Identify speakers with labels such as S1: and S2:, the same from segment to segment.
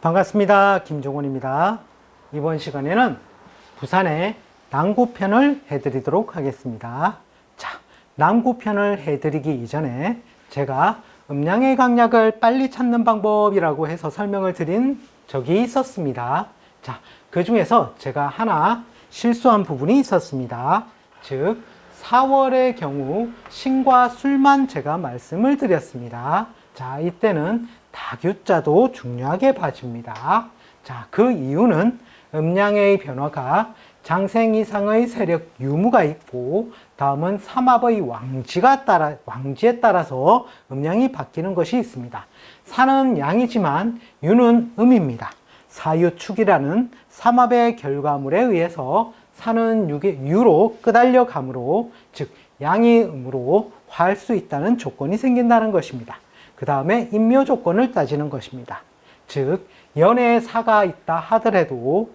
S1: 반갑습니다. 김종원입니다. 이번 시간에는 부산의 남구편을 해드리도록 하겠습니다. 자, 남구편을 해드리기 이전에 제가 음양의 강약을 빨리 찾는 방법이라고 해서 설명을 드린 적이 있었습니다. 자, 그 중에서 제가 하나 실수한 부분이 있었습니다. 즉, 4월의 경우 신과 술만 제가 말씀을 드렸습니다. 자, 이때는 다규자도 중요하게 봐줍니다. 자, 그 이유는 음양의 변화가 장생 이상의 세력 유무가 있고 다음은 삼합의 왕지가 따라 왕지에 따라서 음양이 바뀌는 것이 있습니다. 산은 양이지만 유는 음입니다. 사유축이라는 삼합의 결과물에 의해서 산은 유로 끄달려 가므로 즉 양이 음으로 화할 수 있다는 조건이 생긴다는 것입니다. 그 다음에 인묘 조건을 따지는 것입니다. 즉 연애에 사가 있다 하더라도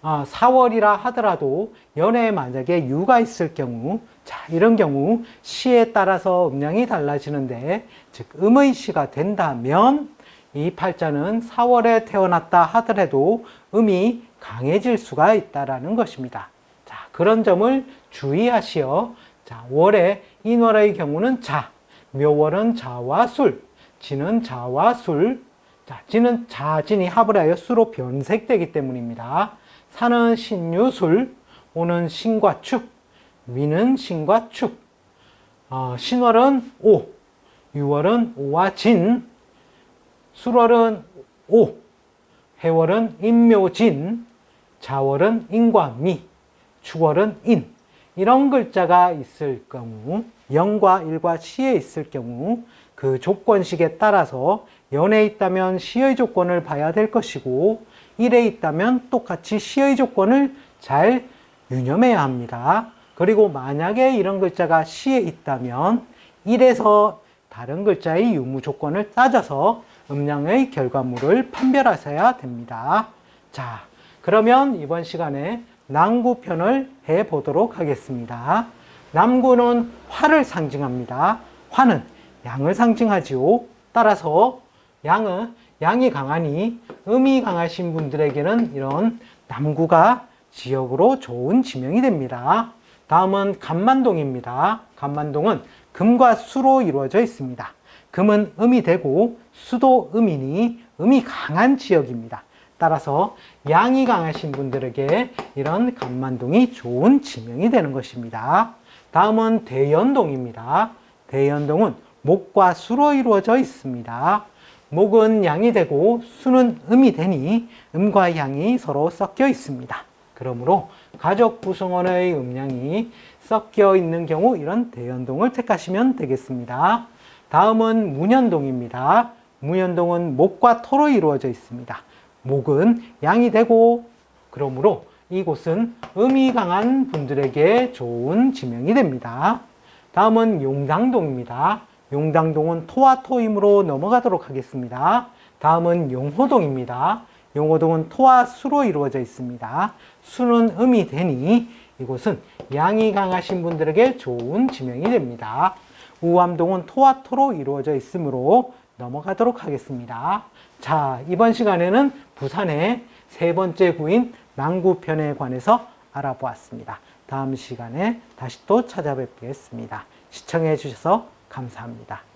S1: 아, 4월이라 하더라도 연애에 만약에 유가 있을 경우 자 이런 경우 시에 따라서 음량이 달라지는데 즉 음의 시가 된다면 이 팔자는 4월에 태어났다 하더라도 음이 강해질 수가 있다라는 것입니다. 자 그런 점을 주의하시어 자 월에 인월의 경우는 자 묘월은 자와 술 지는 자와 술. 자, 지는 자진이 합을 하여 수로 변색되기 때문입니다. 산은 신유술, 오는 신과 축, 위는 신과 축, 어, 신월은 오, 유월은 오와 진, 술월은 오, 해월은 인묘진, 자월은 인과 미, 축월은 인. 이런 글자가 있을 경우, 영과 일과 시에 있을 경우 그 조건식에 따라서 연에 있다면 시의 조건을 봐야 될 것이고 일에 있다면 똑같이 시의 조건을 잘 유념해야 합니다. 그리고 만약에 이런 글자가 시에 있다면 일에서 다른 글자의 유무 조건을 따져서 음량의 결과물을 판별하셔야 됩니다. 자, 그러면 이번 시간에 남구편을 해 보도록 하겠습니다. 남구는 화를 상징합니다. 화는 양을 상징하지요. 따라서 양은 양이 강하니 음이 강하신 분들에게는 이런 남구가 지역으로 좋은 지명이 됩니다. 다음은 간만동입니다. 간만동은 금과 수로 이루어져 있습니다. 금은 음이 되고 수도 음이니 음이 강한 지역입니다. 따라서 양이 강하신 분들에게 이런 간만동이 좋은 지명이 되는 것입니다. 다음은 대연동입니다. 대연동은 목과 수로 이루어져 있습니다. 목은 양이 되고 수는 음이 되니 음과 양이 서로 섞여 있습니다. 그러므로 가족 구성원의 음양이 섞여 있는 경우 이런 대연동을 택하시면 되겠습니다. 다음은 문현동입니다. 문현동은 목과 토로 이루어져 있습니다. 목은 양이 되고 그러므로 이곳은 음이 강한 분들에게 좋은 지명이 됩니다. 다음은 용당동입니다. 용당동은 토와 토임으로 넘어가도록 하겠습니다. 다음은 용호동입니다. 용호동은 토와 수로 이루어져 있습니다. 수는 음이 되니 이곳은 양이 강하신 분들에게 좋은 지명이 됩니다. 우암동은 토와 토로 이루어져 있으므로 넘어가도록 하겠습니다. 자, 이번 시간에는 부산의 세 번째 구인 남구편에 관해서 알아보았습니다. 다음 시간에 다시 또 찾아뵙겠습니다. 시청해 주셔서 감사합니다.